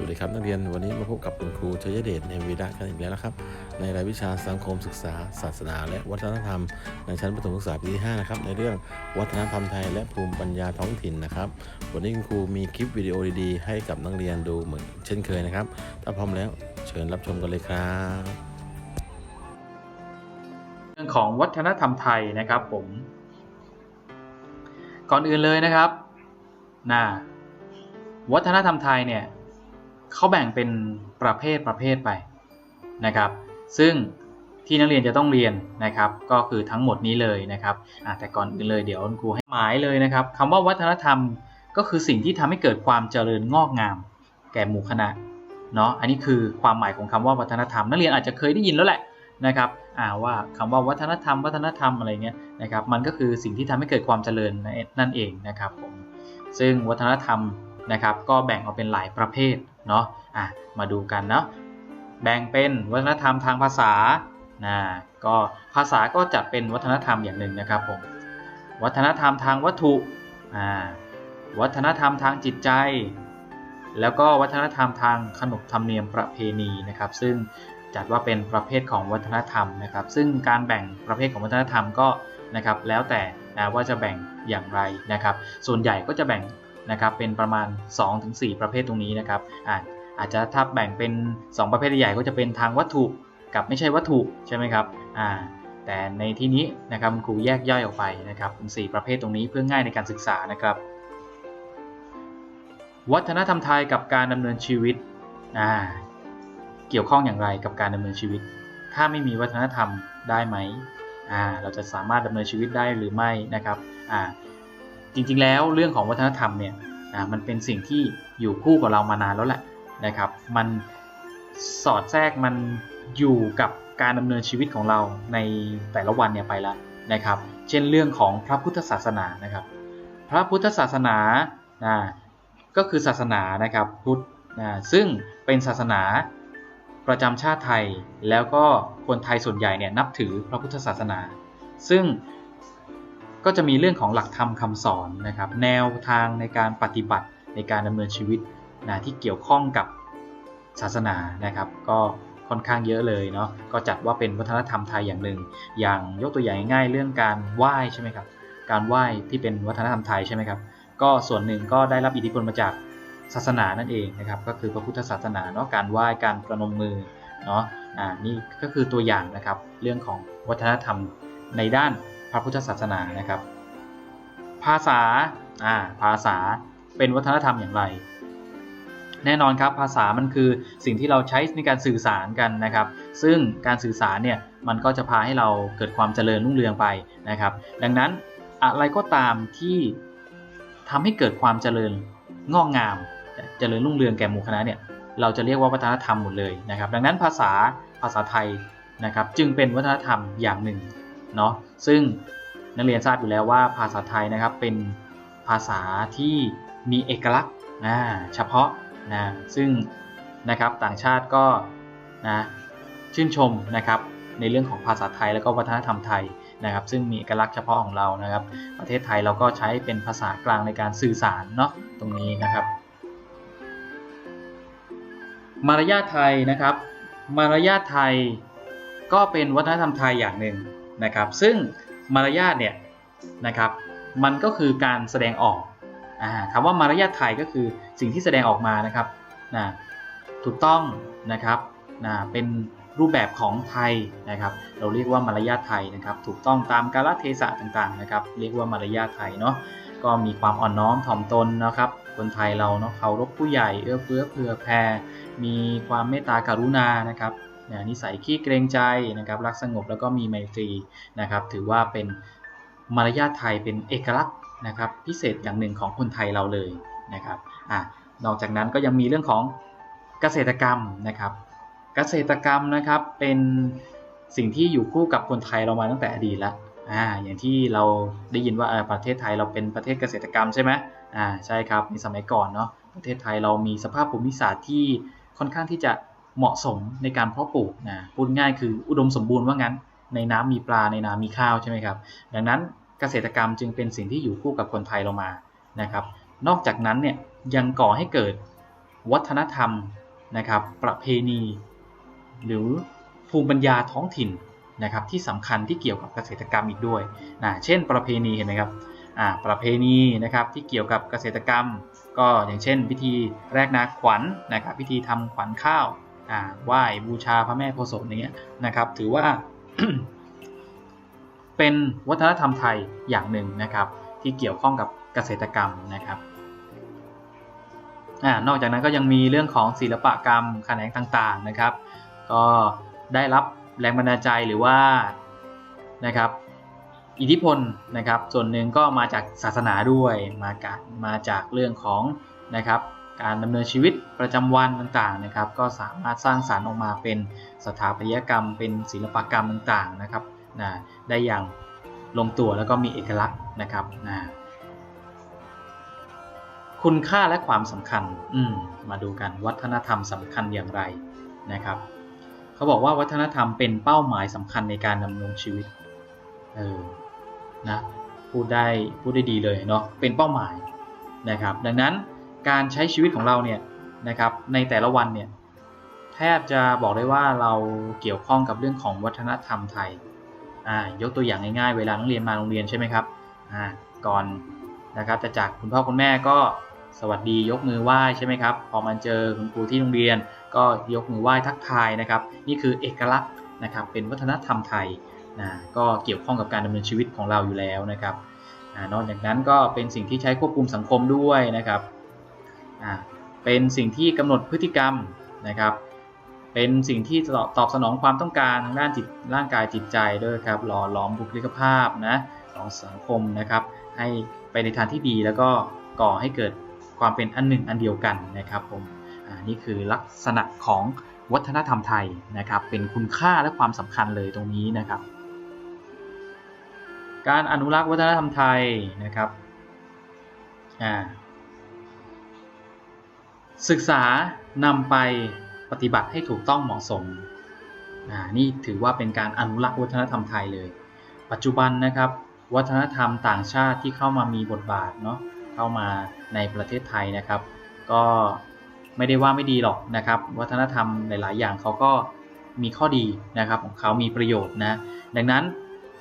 วัสดีครับนักเรียนวันนี้มาพบกับคุณครูชยเดชในวีระกันอีกแล้วนะครับ ในรายวิชาสังคมศึกษา ศาสนา และวัฒนธรรม ในชั้นประถมศึกษาปีที่5นะครับในเรื่องวัฒนธรรมไทยและภูมิปัญญาท้องถิ่นนะครับวันนี้คุณครูมีคลิปวิดีโอดีๆ ให้กับนักเรียนดูเหมือนเช่นเคยนะครับ ถ้าพร้อมแล้วเชิญรับชมกันเลยครับเรื่องของวัฒนธรรมไทยนะครับผม ก่อนอื่นเลยนะครับนะวัฒนธรรมไทยเนี่ย เขาแบ่งเป็นประเภทประเภทไปนะครับ ซึ่งที่นักเรียนจะต้องเรียนนะครับ ก็คือทั้งหมดนี้เลยนะครับแต่ก่อนอื่นเลยเดี๋ยวครูให้หมายเลยนะครับคำว่าวัฒนธรรมก็คือสิ่งที่ทำให้เกิดความเจริญงอกงาม แก่หมู่คณะเนาะอันนี้คือความหมายของคำว่าวัฒนธรรม นักเรียนอาจจะเคยได้ยินแล้วแหละนะครับอ่าว่าคำว่าวัฒนธรรม วัฒนธรรมอะไรเงี้ยนะครับ มันก็คือสิ่งที่ทำให้เกิดความเจริญนั่นเองนะครับผมซึ่งวัฒนธรรมนะครับ ก็แบ่งออกเป็นหลายประเภท เนาะอะมาดูกันเนาะแบ่งเป็นวัฒนธรรมทางภาษานะก็ภาษาก็จัดเป็นวัฒนธรรมอย่างหนึ่งนะครับผมวัฒนธรรมทางวัตถุอ่าวัฒนธรรมทางจิตใจ แล้วก็วัฒนธรรมทางขนบธรรมเนียมประเพณีนะครับ ซึ่งจัดว่าเป็นประเภทของวัฒนธรรมนะครับ ซึ่งการแบ่งประเภทของวัฒนธรรมก็นะครับ แล้วแต่นะว่าจะแบ่งอย่างไรนะครับ ส่วนใหญ่ก็จะแบ่ง นะครับเป็นประมาณ 2-4 ประเภทตรงนี้นะครับอาอาจจะถ้าแบ่งเป็น 2 ประเภทใหญ่ก็จะเป็นทางวัตถุกับไม่ใช่วัตถุใช่ไหมครับอ่าแต่ในที่นี้นะครับคุณครูแยกย่อยออกไปนะครับเป็น4ประเภทตรงนี้เพื่อง่ายในการศึกษานะครับ วัฒนธรรมไทยกับการดำเนินชีวิตอ่าเกี่ยวข้องอย่างไรกับการดำเนินชีวิต ถ้าไม่มีวัฒนธรรมได้ไหมอ่าเราจะสามารถดำเนินชีวิตได้หรือไม่นะครับอ่า จริงๆ แล้วเรื่องของวัฒนธรรมเนี่ยอ่ามันเป็นสิ่งที่อยู่คู่กับเรามานานแล้วแหละนะครับ มันสอดแทรกมันอยู่กับการดำเนินชีวิตของเราในแต่ละวันเนี่ยไปแล้วนะครับ เช่นเรื่องของพระพุทธศาสนานะครับ พระพุทธศาสนาอ่าก็คือศาสนานะครับพุทธอ่าซึ่งเป็นศาสนาประจำชาติไทย แล้วก็คนไทยส่วนใหญ่เนี่ยนับถือพระพุทธศาสนา ซึ่ง ก็จะมีเรื่องของหลักธรรมคำสอนนะครับ แนวทางในการปฏิบัติในการดำเนินชีวิตนะที่เกี่ยวข้องกับศาสนานะครับ ก็ค่อนข้างเยอะเลยเนาะก็จัดว่าเป็นวัฒนธรรมไทยอย่างหนึ่ง อย่างยกตัวอย่างง่ายเรื่องการไหว้ใช่ไหมครับ การไหว้ที่เป็นวัฒนธรรมไทยใช่ไหมครับ ก็ส่วนหนึ่งก็ได้รับอิทธิพลมาจากศาสนานั่นเองนะครับ ก็คือพระพุทธศาสนาเนาะการไหว้การประนมมือเนาะอ่านี่ก็คือตัวอย่างนะครับ เรื่องของวัฒนธรรมในด้าน พระพุทธศาสนานะครับ ภาษาอ่าภาษาเป็นวัฒนธรรมอย่างไร แน่นอนครับภาษามันคือสิ่งที่เราใช้ในการสื่อสารกันนะครับ ซึ่งการสื่อสารเนี่ยมันก็จะพาให้เราเกิดความเจริญรุ่งเรืองไปนะครับ ดังนั้นอะไรก็ตามที่ทำให้เกิดความเจริญงอกงาม เจริญรุ่งเรืองแก่หมู่คณะเนี่ยเราจะเรียกว่าวัฒนธรรมหมดเลยนะครับ ดังนั้นภาษาภาษาไทยนะครับ จึงเป็นวัฒนธรรมอย่างหนึ่ง เนาะซึ่งนักเรียนทราบอยู่แล้วว่าภาษาไทยนะครับเป็นภาษาที่มีเอกลักษณ์นะเฉพาะนะซึ่งนะครับต่างชาติก็นะชื่นชมนะครับในเรื่องของภาษาไทยแล้วก็วัฒนธรรมไทยนะครับ ซึ่งมีเอกลักษณ์เฉพาะของเรานะครับ ประเทศไทยเราก็ใช้เป็นภาษากลางในการสื่อสารเนาะตรงนี้นะครับ มารยาทไทยนะครับ มารยาทไทยก็เป็นวัฒนธรรมไทยอย่างหนึ่ง นะครับ ซึ่งมารยาทเนี่ยนะครับมันก็คือการแสดงออกอคำว่ามารยาทไทยก็คือสิ่งที่แสดงออกมานะครับนะถูกต้องนะครับนะเป็นรูปแบบของไทยนะครับ เราเรียกว่ามารยาทไทยนะครับ ถูกต้องตามกาลเทศะต่างๆนะครับ เรียกว่ามารยาทไทยเนาะก็มีความอ่อนน้อมถ่อมตนนะครับ คนไทยเราเนาะเคารพผู้ใหญ่เอื้อเฟื้อเผื่อแผ่มีความเมตตากรุณานะครับ นะนิสัยขี้เกรงใจนะครับรักสงบแล้วก็มีไมตรีนะครับ ถือว่าเป็นมารยาทไทยเป็นเอกลักษณ์นะครับพิเศษอย่างหนึ่งของคนไทยเราเลยนะครับอะนอกจากนั้นก็ยังมีเรื่องของเกษตรกรรมนะครับ เกษตรกรรมนะครับเป็นสิ่งที่อยู่คู่กับคนไทยเรามาตั้งแต่อดีตแล้วอ่าอย่างที่เราได้ยินว่าประเทศไทยเราเป็นประเทศเกษตรกรรมใช่ไหมอ่าใช่ครับในสมัยก่อนเนาะประเทศไทยเรามีสภาพภูมิศาสตร์ที่ค่อนข้างที่จะ เหมาะสมในการเพาะปลูกนะพูดง่ายคืออุดมสมบูรณ์ว่างั้น ในน้ำมีปลาในนามีข้าวใช่ไหมครับ ดังนั้นเกษตรกรรมจึงเป็นสิ่งที่อยู่คู่กับคนไทยเรามานะครับ นอกจากนั้นเนี่ยยังก่อให้เกิดวัฒนธรรมนะครับ ประเพณี หรือภูมิปัญญาท้องถิ่นนะครับ ที่สำคัญที่เกี่ยวกับเกษตรกรรมอีกด้วยนะเช่น ประเพณีเห็นไหมครับอ่าประเพณีนะครับที่เกี่ยวกับเกษตรกรรม ก็อย่างเช่น พิธีแรกนาขวัญนะครับพิธีทำขวัญข้าว ไหว้บูชาพระแม่โพธิ์ศพอย่างเงี้ยนะครับ ถือว่า เป็นวัฒนธรรมไทยอย่างหนึ่งนะครับ ที่เกี่ยวข้องกับเกษตรกรรมนะครับอนอกจากนั้นก็ยังมีเรื่องของศิลปกรรมแขนงต่างๆนะครับ ก็ได้รับแรงบันดาลใจหรือว่านะครับอิทธิพลนะครับ ส่วนหนึ่งก็มาจากศาสนาด้วย มาจากมาจากเรื่องของนะครับ การดำเนินชีวิตประจำวันต่างๆนะครับ ก็สามารถสร้างสารรค์ออกมาเป็นสถาปัตยกรรม เป็นศิลปกรรมต่างๆนะครับนะได้อย่างลงตัวแล้วก็มีเอกลักษณ์นะครับนะคุณค่าและความสำคัญอืมมาดูกันวัฒนธรรมสำคัญอย่างไรนะครับ เขาบอกว่าวัฒนธรรมเป็นเป้าหมายสำคัญในการดำรงชีวิตเออนะพูดได้พูดได้ดีเลยเนาะเป็นเป้าหมายนะครับ ดังนั้น การใช้ชีวิตของเราเนี่ยนะครับในแต่ละวันเนี่ยแทบจะบอกได้ว่าเราเกี่ยวข้องกับเรื่องของวัฒนธรรมไทยอ่ายกตัวอย่างง่ายๆ เวลานักเรียนมาโรงเรียนใช่ไหมครับอ่าก่อนนะครับจะจากคุณพ่อคุณแม่ก็สวัสดียกมือไหว้ใช่ไหมครับพอมาเจอคุณครูที่โรงเรียน ก็ยกมือไหว้ทักทายนะครับ นี่คือเอกลักษณ์นะครับเป็นวัฒนธรรมไทยนะก็เกี่ยวข้องกับการดำเนินชีวิตของเราอยู่แล้วนะครับนอกจากนั้นก็เป็นสิ่งที่ใช้ควบคุมสังคมด้วยนะครับ เป็นสิ่งที่กำหนดพฤติกรรมนะครับ เป็นสิ่งที่ตอบสนองความต้องการทางด้านจิตร่างกายจิตใจด้วยครับหล่อหลอมบุคลิกภาพนะของสังคมนะครับ ให้ไปในทางที่ดีแล้วก็ก่อให้เกิดความเป็นอันหนึ่งอันเดียวกันนะครับผมนี่คือลักษณะของวัฒนธรรมไทยนะครับ เป็นคุณค่าและความสำคัญเลยตรงนี้นะครับ การอนุรักษ์วัฒนธรรมไทยนะครับ ศึกษานำไปปฏิบัติให้ถูกต้องเหมาะสมนี่ถือว่าเป็นการอนุรักษ์วัฒนธรรมไทยเลย ปัจจุบันนะครับ วัฒนธรรมต่างชาติที่เข้ามามีบทบาทเนาะเข้ามาในประเทศไทยนะครับ ก็ไม่ได้ว่าไม่ดีหรอกนะครับ วัฒนธรรมหลาย ๆ อย่างเขาก็มีข้อดีนะครับของเขามีประโยชน์นะดังนั้น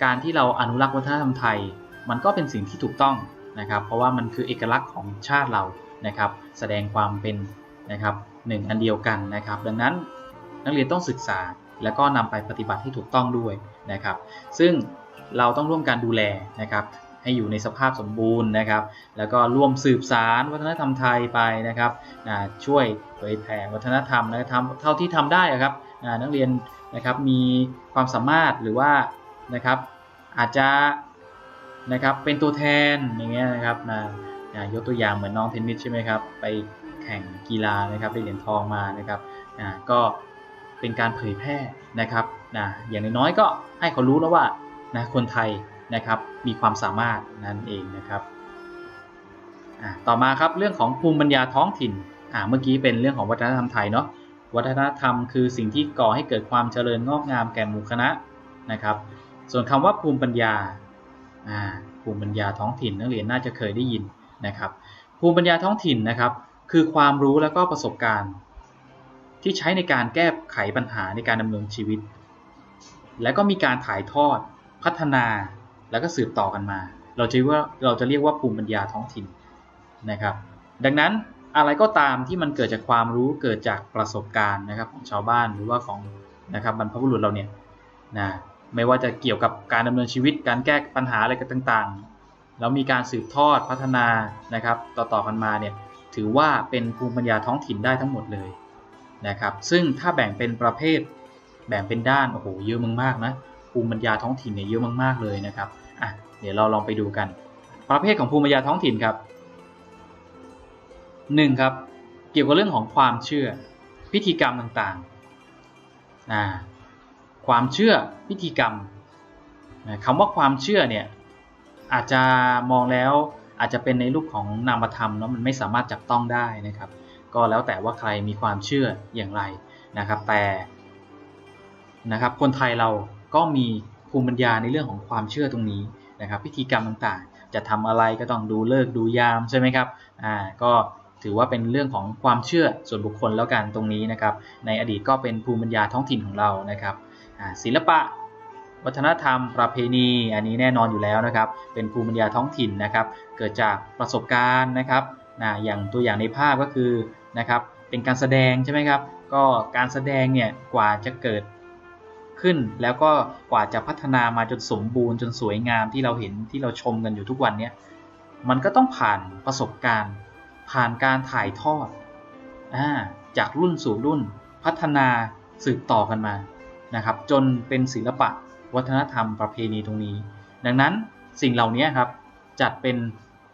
การที่เราอนุรักษ์วัฒนธรรมไทย มันก็เป็นสิ่งที่ถูกต้องนะครับ เพราะว่ามันคือเอกลักษณ์ของชาติเรา นะครับแสดงความเป็นนะครับหนึ่งอันเดียวกันนะครับ ดังนั้นนักเรียนต้องศึกษาแล้วก็นำไปปฏิบัติที่ถูกต้องด้วยนะครับ ซึ่งเราต้องร่วมกันดูแลนะครับให้อยู่ในสภาพสมบูรณ์นะครับ แล้วก็ร่วมสืบสารวัฒนธรรมไทยไปนะครับช่วยเผยแผ่วัฒนธรรมนะครับเท่าที่ทำได้ครับนักเรียนนะครับมีความสามารถหรือว่านะครับอาจจะนะครับเป็นตัวแทนอย่างเงี้ยนะครับนะ ยกตัวอย่างเหมือนน้องเทนนิสใช่ไหมครับ ไปแข่งกีฬานะครับได้เหรียญทองมานะครับนะก็เป็นการเผยแพร่นะครับนะอย่างน้อยๆก็ให้เขารู้แล้วว่านะคนไทยนะครับมีความสามารถนั่นเองนะครับต่อมาครับเรื่องของภูมิปัญญาท้องถิ่นเมื่อกี้เป็นเรื่องของวัฒนธรรมไทยเนาะวัฒนธรรมคือสิ่งที่ก่อให้เกิดความเจริญงอกงามแก่หมู่คณะนะครับ ส่วนคำว่าภูมิปัญญาภูมิปัญญาท้องถิ่นนักเรียนน่าจะเคยได้ยิน นะครับ ภูมิปัญญาท้องถิ่นนะครับ คือความรู้และก็ประสบการณ์ ที่ใช้ในการแก้ไขปัญหาในการดำเนินชีวิต และก็มีการถ่ายทอด พัฒนาแล้วก็สืบต่อกันมา เราจะว่าเราจะเรียกว่าภูมิปัญญาท้องถิ่นนะครับ ดังนั้นอะไรก็ตามที่มันเกิดจากความรู้เกิดจากประสบการณ์นะครับของชาวบ้านหรือว่าของนะครับบรรพบุรุษเราเนี่ยนะไม่ว่าจะเกี่ยวกับการดำเนินชีวิตการแก้ปัญหาอะไรกันต่าง แล้วมีการสืบทอดพัฒนานะครับต่อๆกันมาเนี่ยถือว่าเป็นภูมิปัญญาท้องถิ่นได้ทั้งหมดเลยนะครับซึ่งถ้าแบ่งเป็นประเภท แบ่งเป็นด้านโอ้โหเยอะมากๆนะภูมิปัญญาท้องถิ่นเนี่ยเยอะมากๆเลยนะครับอะเดี๋ยวเราลองไปดูกัน ประเภทของภูมิปัญญาท้องถิ่นครับหนึ่งครับเกี่ยวกับเรื่องของความเชื่อพิธีกรรมต่างๆนะความเชื่อพิธีกรรมนะคำว่าความเชื่อเนี่ย อาจจะมองแล้วอาจจะเป็นในรูปของนามธรรมเนาะมันไม่สามารถจับต้องได้นะครับ ก็แล้วแต่ว่าใครมีความเชื่ออย่างไรนะครับ แต่นะครับ คนไทยเราก็มีภูมิปัญญาในเรื่องของความเชื่อตรงนี้นะครับ พิธีกรรมต่างๆ จะทำอะไรก็ต้องดูเลิกดูยามใช่ไหมครับอ่าก็ถือว่าเป็นเรื่องของความเชื่อส่วนบุคคลแล้วกันตรงนี้นะครับ ในอดีตก็เป็นภูมิปัญญาท้องถิ่นของเรานะครับศิลปะ วัฒนธรรม ประเพณี อันนี้แน่นอนอยู่แล้วนะครับ เป็นภูมิปัญญาท้องถิ่นนะครับ เกิดจากประสบการณ์นะครับนะอย่างตัวอย่างในภาพก็คือนะครับ เป็นการแสดงใช่ไหมครับ ก็การแสดงเนี่ยกว่าจะเกิดขึ้น แล้วก็กว่าจะพัฒนามาจนสมบูรณ์จนสวยงามที่เราเห็นที่เราชมกันอยู่ทุกวันเนี้ยมันก็ต้องผ่านประสบการณ์ ผ่านการถ่ายทอดอาจากรุ่นสู่รุ่นพัฒนาสืบต่อกันมานะครับ จนเป็นศิลปะ วัฒนธรรมประเพณีตรงนี้ ดังนั้นสิ่งเหล่านี้ครับจัดเป็น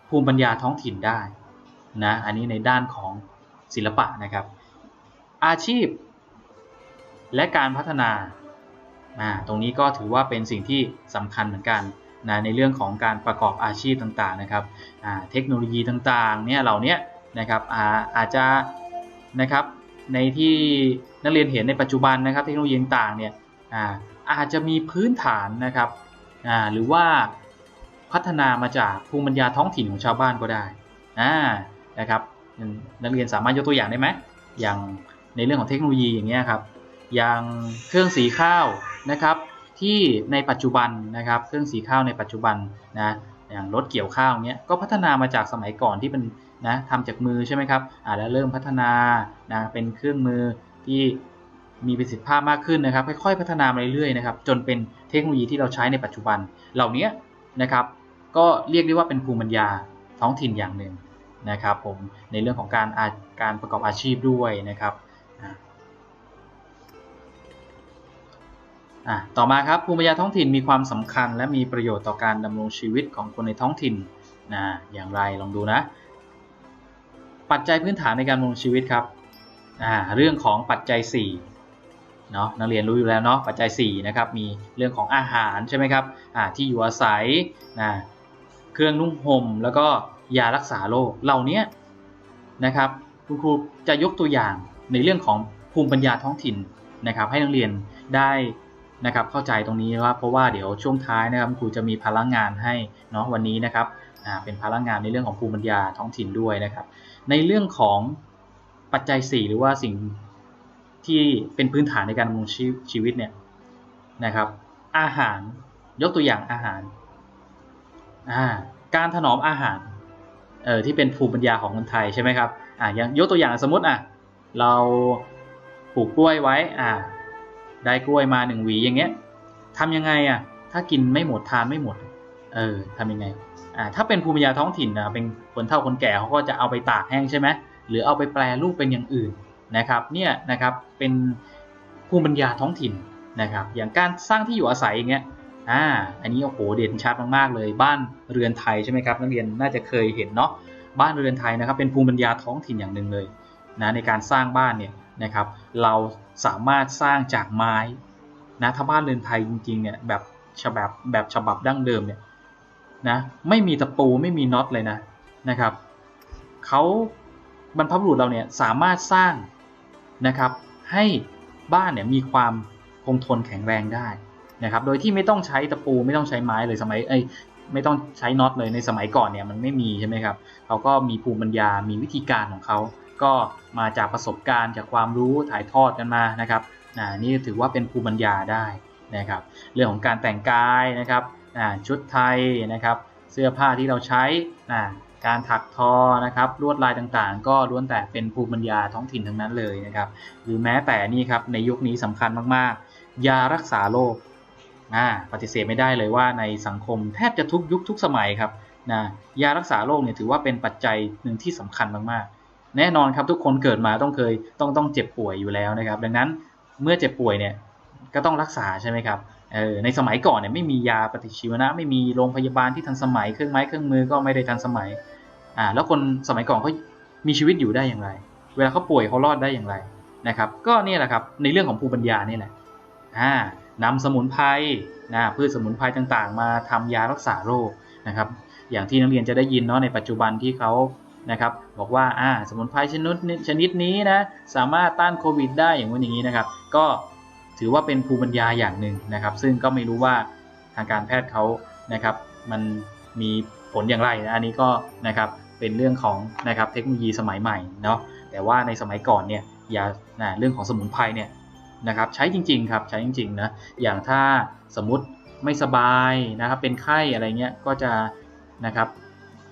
ภูมิปัญญาท้องถิ่นได้นะอันนี้ในด้านของศิลปะนะครับ อาชีพ และการพัฒนาตรงนี้ก็ถือว่าเป็นสิ่งที่สำคัญเหมือนกันนะในเรื่องของการประกอบอาชีพต่างๆนะครับเทคโนโลยีต่างๆเนี่ยเหล่านี้นะครับอาอาจจะนะครับในที่นักเรียนเห็นในปัจจุบันนะครับเทคโนโลยีต่างๆเนี่ย อาจจะมีพื้นฐานนะครับหรือว่าพัฒนามาจากภูมิปัญญาท้องถิ่นของชาวบ้านก็ได้นะครับนักเรียนสามารถยกตัวอย่างได้ไหมอย่างในเรื่องของเทคโนโลยีอย่างเงี้ยครับอย่างเครื่องสีข้าวนะครับ ที่ในปัจจุบันนะครับ เครื่องสีข้าวในปัจจุบันนะอย่างรถเกี่ยวข้าวเนี้ยก็พัฒนามาจากสมัยก่อนที่เป็นนะทำจากมือใช่ไหมครับอ่าแล้วเริ่มพัฒนานะเป็นเครื่องมือที่ มีประสิทธิภาพมากขึ้นนะครับค่อยๆพัฒนามาเรื่อยๆนะครับจนเป็นเทคโนโลยีที่เราใช้ในปัจจุบัน เหล่านี้นะครับก็เรียกได้ว่าเป็นภูมิปัญญาท้องถิ่นอย่างหนึ่งนะครับผมในเรื่องของการาการประกอบอาชีพด้วยนะครับต่อมาครับภูมิปัญญาท้องถิ่นมีความสำคัญ และมีประโยชน์ต่อการดำรงชีวิตของคนในท้องถิ่นนะอย่างไรลองดูนะ ปัจจัยพื้นฐานในการดำรงชีวิตครับเรื่องของปัจจัย 4 เนาะนักเรียนรู้อยู่แล้วเนาะปัจจัย4นะครับมีเรื่องของอาหารใช่ไหมครับที่อยู่อาศัยนะเครื่องนุ่งห่มแล้วก็ยารักษาโรคเหล่านี้นะครับคุณครูจะยกตัวอย่างในเรื่องของภูมิปัญญาท้องถิ่นนะครับ ให้นักเรียนได้นะครับเข้าใจตรงนี้ว่าเพราะว่าเดี๋ยวช่วงท้ายนะครับครูจะมีพลังงานให้เนาะวันนี้นะครับเป็นพลังงานในเรื่องของภูมิปัญญาท้องถิ่นด้วยนะครับ ในเรื่องของปัจจัย 4 หรือว่าสิ่ง ที่เป็นพื้นฐานในการดำรงชีวิตเนี่ยนะครับ อาหารยกตัวอย่างอาหารอ่าการถนอมอาหารเอ่อที่เป็นภูมิปัญญาของคนไทยใช่ไหมครับอ่าย่างยกตัวอย่างสมมติอะเราปลูกกล้วยไว้อ่าได้กล้วยมาหนึ่งหวีอย่างเงี้ยทำยังไงอะถ้ากินไม่หมดทานไม่หมด เออทำยังไงอ่าถ้าเป็นภูมิปัญญาท้องถิ่นนะเป็นคนเฒ่าคนแก่เขาก็จะเอาไปตากแห้งใช่ไหมหรือเอาไปแปลรูปเป็นอย่างอื่น นะครับเนี่ยนะครับเป็นภูมิปัญญาท้องถิ่นนะครับอย่างการสร้างที่อยู่อาศัยอย่างเงี้ยอ่าอันนี้โอ้โหเด่นชัดมากๆเลย บ้านเรือนไทยใช่ไหมครับนักเรียนน่าจะเคยเห็นเนาะบ้านเรือนไทยนะครับเป็นภูมิปัญญาท้องถิ่นอย่างหนึ่งเลยนะในการสร้างบ้านเนี่ยนะครับเราสามารถสร้างจากไม้นะถ้าบ้านเรือนไทยจริงๆเนี่ยแบบฉบับแบบฉบับดั้งเดิมเนี่ยนะไม่มีตะปูไม่มีน็อตเลยนะนะครับเขาบรรพบุรุษเราเนี่ยสามารถสร้าง นะครับ ให้บ้านเนี่ยมีความคงทนแข็งแรงได้นะครับ โดยที่ไม่ต้องใช้ตะปูไม่ต้องใช้ไม้เลยสมัยเอ้ไม่ต้องใช้น็อตเลยในสมัยก่อนเนี่ยมันไม่มีใช่ไหมครับเขาก็มีภูมิปัญญา มีวิธีการของเขาก็มาจากประสบการณ์จากความรู้ถ่ายทอดกันมานะครับอ่านี่ถือว่าเป็นภูมิปัญญาได้นะครับ เรื่องของการแต่งกายนะครับชุดไทยนะครับ เสื้อผ้าที่เราใช้ การถักทอนะครับลวดลายต่างๆ ก็ล้วนแต่เป็นภูมิปัญญาท้องถิ่นทั้งนั้นเลยนะครับ หรือแม้แต่นี่ครับในยุคนี้สำคัญมากๆ ยารักษาโรคปฏิเสธไม่ได้เลยว่าในสังคมแทบจะทุกยุคทุกสมัยครับนะยารักษาโรคเนี่ยถือว่าเป็นปัจจัยหนึ่งที่สำคัญมากๆ แน่นอนครับทุกคนเกิดมาต้องเคยต้องต้องเจ็บป่วยอยู่แล้วนะครับ ดังนั้นเมื่อเจ็บป่วยเนี่ยก็ต้องรักษาใช่ไหมครับออในสมัยก่อนเนี่ยไม่มียาปฏิชีวนะ ไม่มีโรงพยาบาลที่ทันสมัยเครื่องไม้เครื่องมือก็ไม่ได้ทันสมัย อ่าแล้วคนสมัยก่อนเขามีชีวิตอยู่ได้อย่างไร เวลาเขาป่วยเขารอดได้อย่างไรนะครับ ก็นี่แหละครับในเรื่องของภูมิปัญญานี่แหละอ่านำสมุนไพรนะพืชสมุนไพรต่างๆ มาทำยารักษาโรคนะครับ อย่างที่นักเรียนจะได้ยินเนาะในปัจจุบันที่เขานะครับ บอกว่าอ่าสมุนไพรชนิดชนิดนี้นะสามารถต้านโควิด ได้อย่างนู้นอย่างนี้นะครับ ก็ถือว่าเป็นภูมิปัญญาอย่างหนึ่งนะครับ ซึ่งก็ไม่รู้ว่าทางการแพทย์เขานะครับ มันมีผลอย่างไรนะอันนี้ก็นะครับ เป็นเรื่องของนะครับเทคโนโลยีสมัยใหม่เนาะแต่ว่าในสมัยก่อนเนี่ยยานะเรื่องของสมุนไพรเนี่ยนะครับใช้จริง ๆ ครับใช้จริงๆนะอย่างถ้าสมมติไม่สบายนะครับเป็นไข้อะไรเงี้ยก็จะนะครับ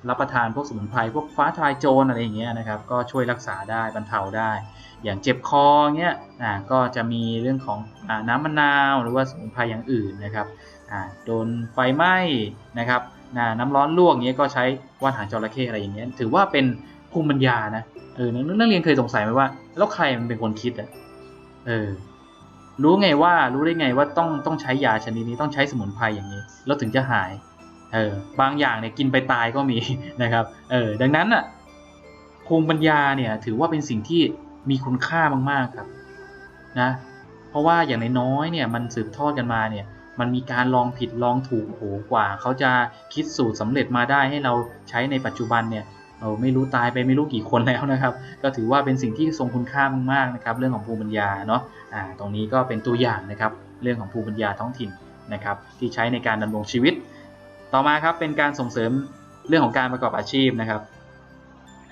รับประทานพวกสมุนไพรพวกฟ้าทลายโจรอะไรอย่างเงี้ยนะครับก็ช่วยรักษาได้บรรเทาได้ อย่างเจ็บคอเงี้ยอ่าก็จะมีเรื่องของอน้ำมะนาว หรือว่าสมุนไพรอย่างอื่นนะครับอ่าโดนไฟไหม้นะครับ น้ำร้อนลวกเงี้ยก็ใช้ว่านหางจระเข้อะไรอย่างเงี้ยถือว่าเป็นภูมิปัญญานะเออนักนักเรียนเคยสงสัยไหมว่า แล้วใครมันเป็นคนคิดอะเออ รู้ไงว่ารู้ได้ไงว่าต้องต้องใช้ยาชนิดนี้ต้องใช้สมุนไพรอย่างนี้ แล้วถึงจะหาย เออบางอย่างเนี่ยกินไปตายก็มีนะครับ เออดังนั้นอะภูมิปัญญาเนี่ยถือว่าเป็นสิ่งที่มีคุณค่ามากๆครับนะ เพราะว่าอย่างน้อยๆเนี่ยมันสืบทอดกันมาเนี่ย มันมีการลองผิดลองถูกโหกว่า เขาจะคิดสูตรสำเร็จมาได้ให้เราใช้ในปัจจุบันเนี่ยเราไม่รู้ตายไปไม่รู้กี่คนแล้วนะครับ ก็ถือว่าเป็นสิ่งที่ทรงคุณค่ามากๆนะครับ เรื่องของภูมิปัญญาเนาะอ่าตรงนี้ก็เป็นตัวอย่างนะครับ เรื่องของภูมิปัญญาท้องถิ่นนะครับ ที่ใช้ในการดำรงชีวิต ต่อมาครับเป็นการส่งเสริมเรื่องของการประกอบอาชีพนะครับ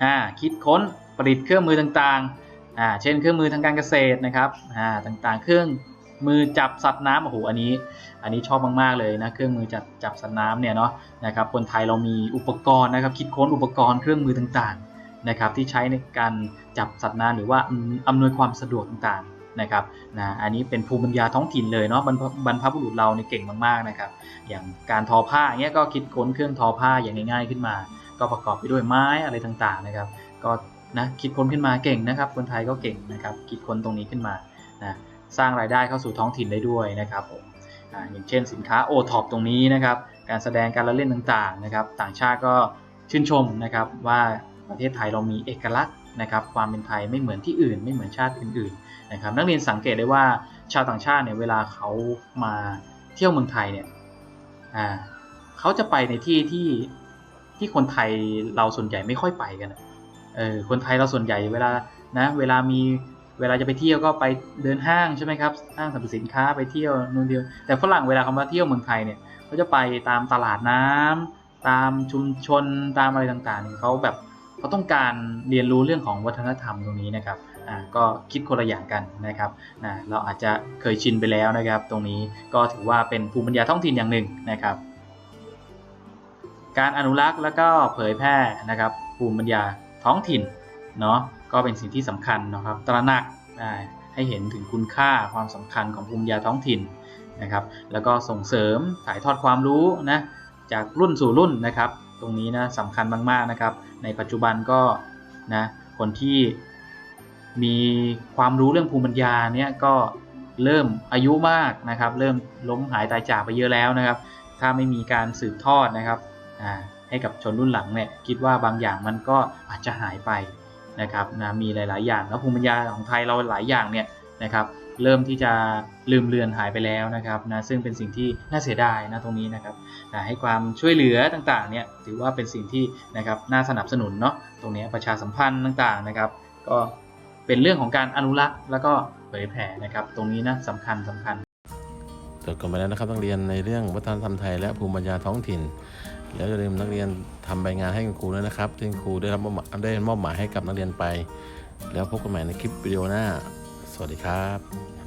อ่าคิดค้นผลิตเครื่องมือต่างๆอ่าเช่นเครื่องมือทางการเกษตรนะครับอ่าต่างๆ เครื่อง มือจับสัตว์น้ำโอ้โหอันนี้ อันนี้ชอบมาก ๆ เลยนะเครื่องมือจับจับสัตว์น้ำเนี่ยเนาะนะครับคนไทยเรามีอุปกรณ์นะครับคิดค้นอุปกรณ์เครื่องมือต่างๆนะครับที่ใช้ในการจับสัตว์น้ำหรือว่าอำนวยความสะดวกต่างๆนะครับนะอันนี้เป็นภูมิปัญญาท้องถิ่นเลยเนาะบรรพบรรพบุรุษเราเนี่ยเก่งมากๆนะครับอย่างการทอผ้าเงี้ยก็คิดค้นเครื่องทอผ้าอย่างง่ายๆขึ้นมา ก็ประกอบไปด้วยไม้อะไรต่างๆนะครับก็นะคิดค้นขึ้นมาเก่งนะครับ คนไทยก็เก่งนะครับคิดค้นตรงนี้ขึ้นมานะ สร้างรายได้เข้าสู่ท้องถิ่นได้ด้วยนะครับผมอย่างเช่นสินค้าโอท็อปตรงนี้นะครับ การแสดงการละเล่นต่างๆนะครับ ต่างชาติก็ชื่นชมนะครับว่าประเทศไทยเรามีเอกลักษณ์นะครับความเป็นไทยไม่เหมือนที่อื่น ไม่เหมือนชาติอื่นๆนะครับนักเรียนสังเกตได้ว่าชาวต่างชาติเนี่ยเวลาเขามาเที่ยวเมืองไทยเนี่ยเขาจะไปในที่ที่ที่คนไทยเราส่วนใหญ่ไม่ค่อยไปกันเออคนไทยเราส่วนใหญ่เวลานะเวลามี เวลาจะไปเที่ยวก็ไปเดินห้างใช่ไหมครับห้างสรรพสินค้าไปเที่ยวนู่นเดียวแต่ฝรั่งเวลาเขามาเที่ยวเมืองไทยเนี่ยเขาจะไปตามตลาดน้ำตามชุมชนตามอะไรต่างๆเขาแบบเขาต้องการเรียนรู้เรื่องของวัฒนธรรมตรงนี้นะครับอ่าก็คิดคนละอย่างกันนะครับนะเราอาจจะเคยชินไปแล้วนะครับ ตรงนี้ก็ถือว่าเป็นภูมิปัญญาท้องถิ่นอย่างหนึ่งนะครับ การอนุรักษ์แล้วก็เผยแพร่นะครับภูมิปัญญาท้องถิ่น เนาะก็เป็นสิ่งที่สำคัญนะครับตระหนักให้เห็นถึงคุณค่าความสำคัญของภูมิปัญญาท้องถิ่นนะครับ แล้วก็ส่งเสริมถ่ายทอดความรู้นะจากรุ่นสู่รุ่นนะครับ ตรงนี้นะสำคัญมากๆนะครับ ในปัจจุบันก็นะคนที่มีความรู้เรื่องภูมิปัญญาเนี่ยก็เริ่มอายุมากนะครับ เริ่มล้มหายตายจากไปเยอะแล้วนะครับ ถ้าไม่มีการสืบทอดนะครับอ่าให้กับชนรุ่นหลังเนี่ยคิดว่าบางอย่างมันก็อาจจะหายไป นะครับนะมีหลาย ๆ อย่างแล้วภูมิปัญญาของไทยเราหลายอย่างเนี่ยนะครับเริ่มที่จะลืมเลือนหายไปแล้วนะครับนะซึ่งเป็นสิ่งที่น่าเสียดายนะตรงนี้นะครับนะให้ความช่วยเหลือต่าง ๆ เนี่ยถือว่าเป็นสิ่งที่นะครับน่าสนับสนุนเนาะตรงนี้ประชาสัมพันธ์ต่าง ๆ นะครับ ก็เป็นเรื่องของการอนุรักษ์แล้วก็เผยแผ่นะครับ ตรงนี้นะสำคัญสำคัญจบกันไปแล้วนะครับนักเรียนในเรื่องวัฒนธรรมไทยและภูมิปัญญาท้องถิ่น แล้วอย่าลืมนักเรียนทำใบงานให้คุณครูด้วยนะครับซึ่งครูได้รับมอบได้มอบหมายให้กับนักเรียนไป แล้วพบกันใหม่ในคลิปวิดีโอหน้า สวัสดีครับ